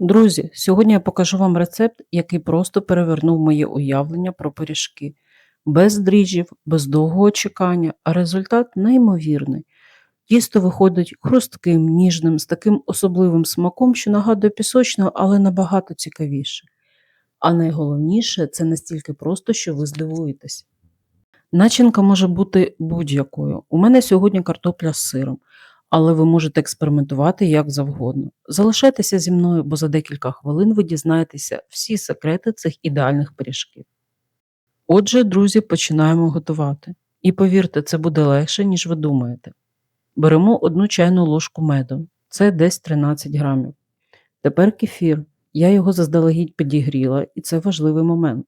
Друзі, сьогодні я покажу вам рецепт, який просто перевернув моє уявлення про пиріжки. Без дріжджів, без довгого чекання, а результат неймовірний. Тісто виходить хрустким, ніжним, з таким особливим смаком, що нагадує пісочного, але набагато цікавіше. А найголовніше це настільки просто, що ви здивуєтесь. Начинка може бути будь-якою. У мене сьогодні картопля з сиром, але ви можете експериментувати як завгодно. Залишайтеся зі мною, бо за декілька хвилин ви дізнаєтеся всі секрети цих ідеальних пиріжків. Отже, друзі, починаємо готувати. І повірте, це буде легше, ніж ви думаєте. Беремо одну чайну ложку меду, це десь 13 грамів. Тепер кефір. Я його заздалегідь підігріла, і це важливий момент.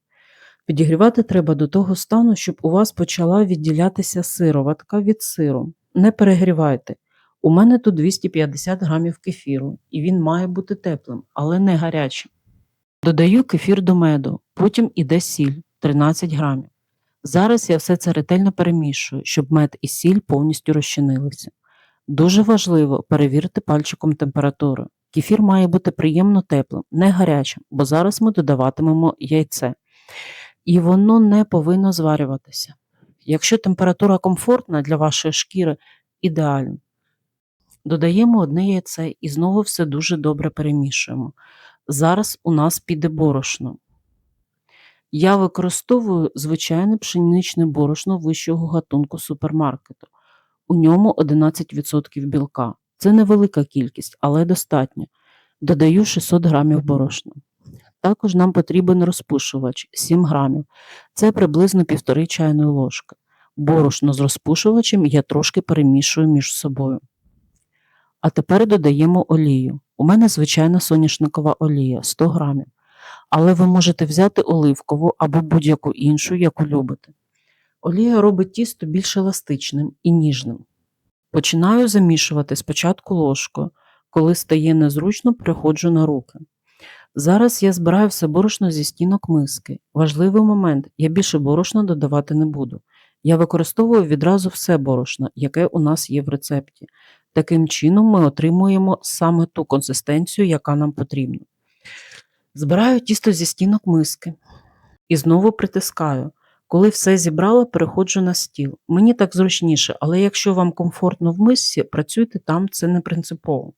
Підігрівати треба до того стану, щоб у вас почала відділятися сироватка від сиру. Не перегрівайте. У мене тут 250 грамів кефіру, і він має бути теплим, але не гарячим. Додаю кефір до меду, потім іде сіль 13 грамів. Зараз я все це ретельно перемішую, щоб мед і сіль повністю розчинилися. Дуже важливо перевірити пальчиком температуру. Кефір має бути приємно теплим, не гарячим, бо зараз ми додаватимемо яйце. І воно не повинно зварюватися. Якщо температура комфортна для вашої шкіри, ідеально. Додаємо одне яйце і знову все дуже добре перемішуємо. Зараз у нас піде борошно. Я використовую звичайне пшеничне борошно вищого гатунку супермаркету. У ньому 11% білка. Це невелика кількість, але достатньо. Додаю 600 грамів борошна. Також нам потрібен розпушувач 7 грамів. Це приблизно 1,5 чайної ложки. Борошно з розпушувачем я трошки перемішую між собою. А тепер додаємо олію. У мене звичайна соняшникова олія 100 грамів. Але ви можете взяти оливкову або будь-яку іншу, яку любите. Олія робить тісто більш еластичним і ніжним. Починаю замішувати спочатку ложкою, коли стає незручно, приходжу на руки. Зараз я збираю все борошно зі стінок миски. Важливий момент, я більше борошна додавати не буду. Я використовую відразу все борошно, яке у нас є в рецепті. Таким чином ми отримуємо саме ту консистенцію, яка нам потрібна. Збираю тісто зі стінок миски і знову притискаю. Коли все зібрала, переходжу на стіл. Мені так зручніше, але якщо вам комфортно в мисці, працюйте там, це не принципово.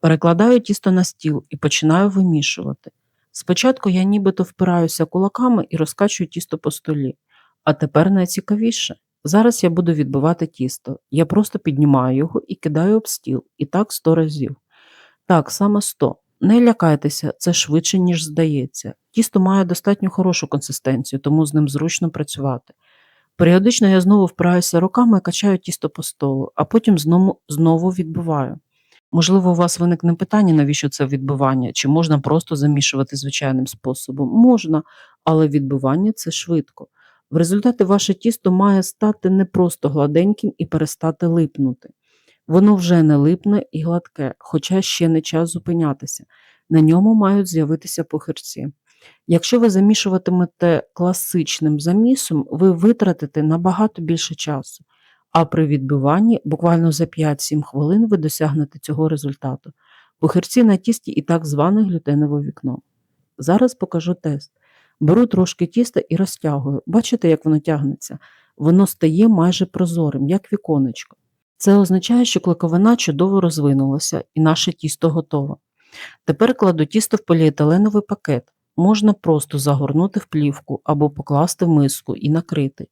Перекладаю тісто на стіл і починаю вимішувати. Спочатку я нібито впираюся кулаками і розкачую тісто по столі, а тепер найцікавіше. Зараз я буду відбивати тісто. Я просто піднімаю його і кидаю об стіл, і так 100 разів. Так, саме 100. Не лякайтеся, це швидше, ніж здається. Тісто має достатньо хорошу консистенцію, тому з ним зручно працювати. Періодично я знову впираюся руками і качаю тісто по столу, а потім знову, знову відбиваю. Можливо, у вас виникне питання, навіщо це відбивання, чи можна просто замішувати звичайним способом? Можна, але відбивання це швидко. В результаті ваше тісто має стати не просто гладеньким і перестати липнути. Воно вже не липне і гладке, хоча ще не час зупинятися. На ньому мають з'явитися похирці. Якщо ви замішуватимете класичним замісом, ви витратите набагато більше часу, а при відбиванні буквально за 5-7 хвилин ви досягнете цього результату. Похирці на тісті і так зване глютенове вікно. Зараз покажу тест. Беру трошки тіста і розтягую. Бачите, як воно тягнеться? Воно стає майже прозорим, як віконечко. Це означає, що клейковина чудово розвинулася і наше тісто готове. Тепер кладу тісто в поліетиленовий пакет. Можна просто загорнути в плівку або покласти в миску і накрити.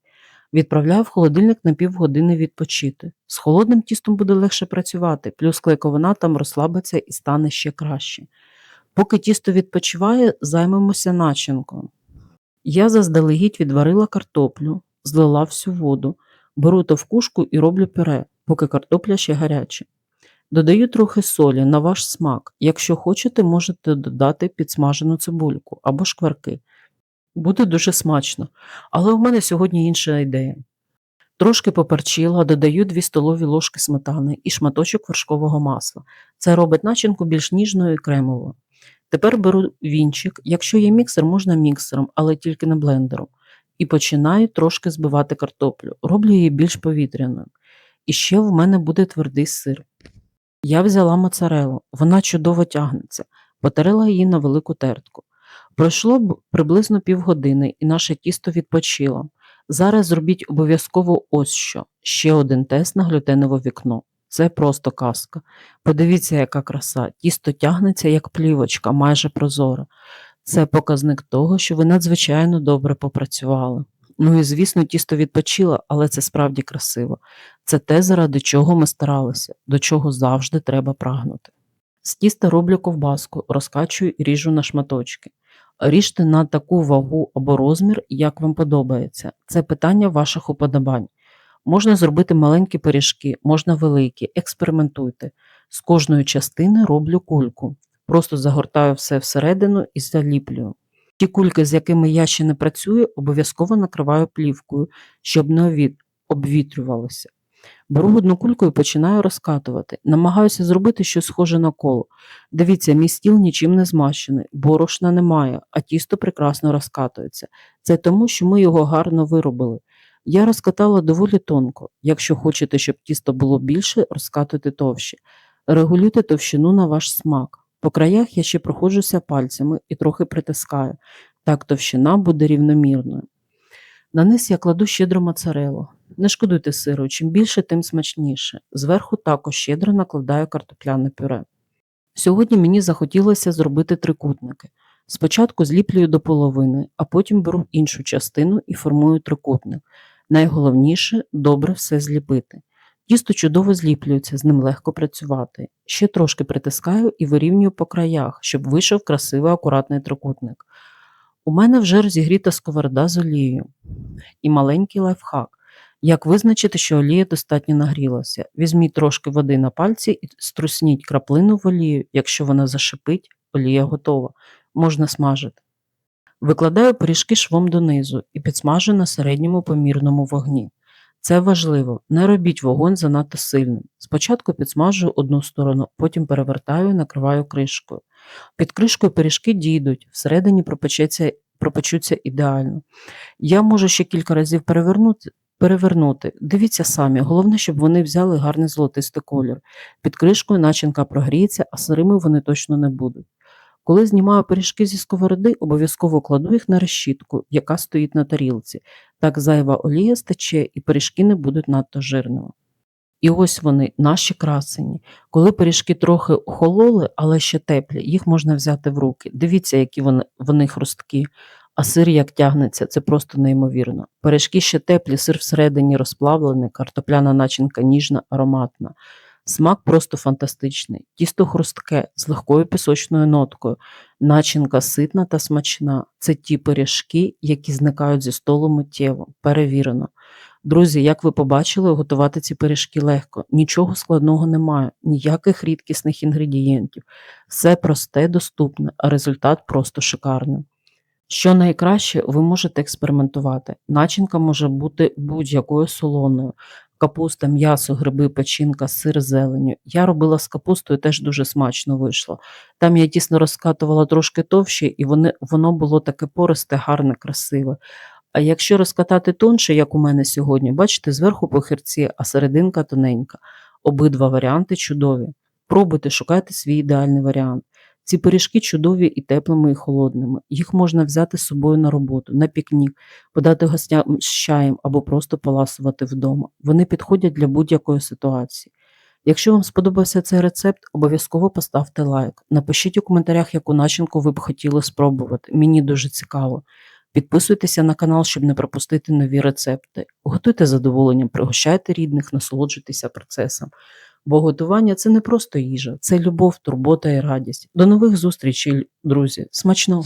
Відправляю в холодильник на півгодини відпочити. З холодним тістом буде легше працювати, плюс клейковина там розслабиться і стане ще краще. Поки тісто відпочиває, займемося начинкою. Я заздалегідь відварила картоплю, злила всю воду, беру товкушку і роблю пюре, поки картопля ще гаряча. Додаю трохи солі на ваш смак. Якщо хочете, можете додати підсмажену цибульку або шкварки. Буде дуже смачно, але у мене сьогодні інша ідея. Трошки поперчила, додаю 2 столові ложки сметани і шматочок вершкового масла. Це робить начинку більш ніжною і кремовою. Тепер беру вінчик, якщо є міксер, можна міксером, але тільки не блендером. І починаю трошки збивати картоплю, роблю її більш повітряною. І ще в мене буде твердий сир. Я взяла моцарелу, вона чудово тягнеться. Потерла її на велику тертку. Пройшло б приблизно півгодини, і наше тісто відпочило. Зараз зробіть обов'язково ось що: ще один тест на глютенове вікно. Це просто казка. Подивіться, яка краса. Тісто тягнеться, як плівочка, майже прозора. Це показник того, що ви надзвичайно добре попрацювали. Ну і звісно, тісто відпочило, але це справді красиво. Це те, заради чого ми старалися, до чого завжди треба прагнути. З тіста роблю ковбаску, розкачую і ріжу на шматочки. Ріжте на таку вагу або розмір, як вам подобається. Це питання ваших уподобань. Можна зробити маленькі пиріжки, можна великі, експериментуйте. З кожної частини роблю кульку. Просто загортаю все всередину і заліплюю. Ті кульки, з якими я ще не працюю, обов'язково накриваю плівкою, щоб не обвітрювалося. Беру одну кульку і починаю розкатувати. Намагаюся зробити щось схоже на коло. Дивіться, мій стіл нічим не змащений, борошна немає, а тісто прекрасно розкатується. Це тому, що ми його гарно виробили. Я розкатала доволі тонко. Якщо хочете, щоб тісто було більше, розкатуйте товще. Регулюйте товщину на ваш смак. По краях я ще проходжуся пальцями і трохи притискаю. Так товщина буде рівномірною. На низ я кладу щедро моцарелу. Не шкодуйте сиру, чим більше, тим смачніше. Зверху також щедро накладаю картопляне пюре. Сьогодні мені захотілося зробити трикутники. Спочатку зліплюю до половини, а потім беру іншу частину і формую трикутник. Найголовніше добре все зліпити. Тісто чудово зліплюється, з ним легко працювати. Ще трошки притискаю і вирівнюю по краях, щоб вийшов красивий акуратний трикутник. У мене вже розігріта сковорода з олією. І маленький лайфхак. Як визначити, що олія достатньо нагрілася? Візьміть трошки води на пальці і струсніть краплину в олію. Якщо вона зашипить, олія готова. Можна смажити. Викладаю пиріжки швом донизу і підсмажу на середньому помірному вогні. Це важливо, не робіть вогонь занадто сильним. Спочатку підсмажую одну сторону, потім перевертаю і накриваю кришкою. Під кришкою пиріжки дійдуть, всередині пропечеться, пропечуться ідеально. Я можу ще кілька разів перевернути, перевернути. Дивіться самі, головне, щоб вони взяли гарний золотистий колір. Під кришкою начинка прогріється, а сирими вони точно не будуть. Коли знімаю пиріжки зі сковороди, обов'язково кладу їх на решітку, яка стоїть на тарілці. Так зайва олія стече і пиріжки не будуть надто жирними. І ось вони, наші красені. Коли пиріжки трохи охололи, але ще теплі, їх можна взяти в руки. Дивіться, які вони, вони хрусткі, а сир як тягнеться, це просто неймовірно. Пиріжки ще теплі, сир всередині розплавлений, картопляна начинка ніжна, ароматна. Смак просто фантастичний. Тісто хрустке з легкою пісочною ноткою, начинка ситна та смачна. Це ті пиріжки, які зникають зі столу миттєво, перевірено. Друзі, як ви побачили, готувати ці пиріжки легко. Нічого складного немає, ніяких рідкісних інгредієнтів. Все просте, доступне, а результат просто шикарний. Що найкраще, ви можете експериментувати. Начинка може бути будь-якою солоною. Капуста, м'ясо, гриби, печінка, сир з зеленню. Я робила з капустою, теж дуже смачно вийшло. Там я тісно розкатувала трошки товще, і вони, воно було таке пористе, гарне, красиве. А якщо розкатати тонше, як у мене сьогодні, бачите, зверху похирці, а серединка тоненька. Обидва варіанти чудові. Пробуйте, шукайте свій ідеальний варіант. Ці пиріжки чудові і теплими, і холодними. Їх можна взяти з собою на роботу, на пікнік, подати гостям з чаєм або просто поласувати вдома. Вони підходять для будь-якої ситуації. Якщо вам сподобався цей рецепт, обов'язково поставте лайк. Напишіть у коментарях, яку начинку ви б хотіли спробувати. Мені дуже цікаво. Підписуйтеся на канал, щоб не пропустити нові рецепти. Готуйте з задоволенням, пригощайте рідних, насолоджуйтеся процесом. Бо готування це не просто їжа, це любов, турбота і радість. До нових зустрічей, друзі. Смачного!